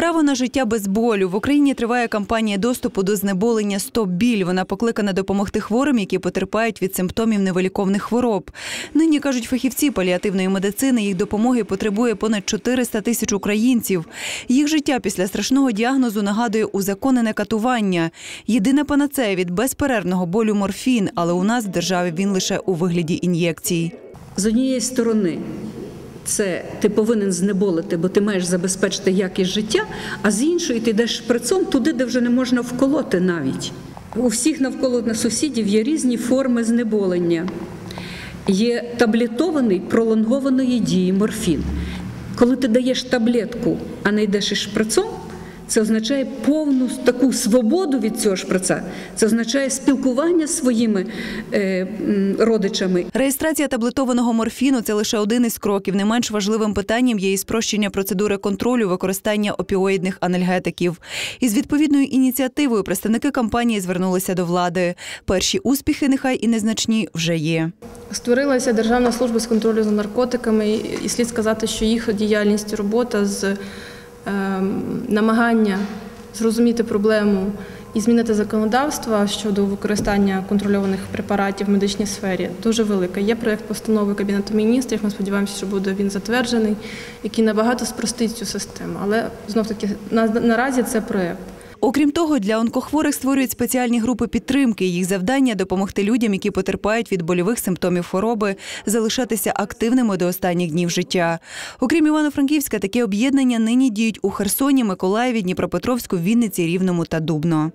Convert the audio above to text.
Право на життя без болю в Україні триває кампанія доступу до знеболення «Стоп біль». Вона покликана допомогти хворим, які потерпають від симптомів невиліковних хвороб. Нині кажуть фахівці паліативної медицини. Їх допомоги потребує понад 400 тисяч українців. Їх життя після страшного діагнозу нагадує узаконене катування. Єдина панацея від безперервного болю морфін, але у нас в державі він лише у вигляді ін'єкцій. З однієї сторони, це ти повинен знеболити, бо ти маєш забезпечити якість життя, а з іншої ти йдеш шприцом туди, де вже не можна вколоти навіть. У всіх навколо сусідів є різні форми знеболення. Є таблетований пролонгованої дії морфін. Коли ти даєш таблетку, а не йдеш шприцом, це означає повну таку свободу від цього шприца. Це означає спілкування з своїми е, родичами. Реєстрація таблетованого морфіну це лише один із кроків. Не менш важливим питанням є і спрощення процедури контролю використання опіоїдних анальгетиків. Із відповідною ініціативою представники компанії звернулися до влади. Перші успіхи, нехай і незначні, вже є. Створилася Державна служба з контролю за наркотиками, і слід сказати, що їх діяльність, робота з намагання зрозуміти проблему і змінити законодавство щодо використання контрольованих препаратів в медичній сфері дуже велика. Є проєкт постанови Кабінету міністрів. Ми сподіваємося, що буде він затверджений, який набагато спростить цю систему. Але знов таки на, наразі це проєкт. Окрім того, для онкохворих створюють спеціальні групи підтримки. Їх завдання допомогти людям, які потерпають від больових симптомів хвороби, залишатися активними до останніх днів життя. Окрім Івано-Франківська, такі об'єднання нині діють у Херсоні, Миколаєві, Дніпропетровську, Вінниці, Рівному та Дубно.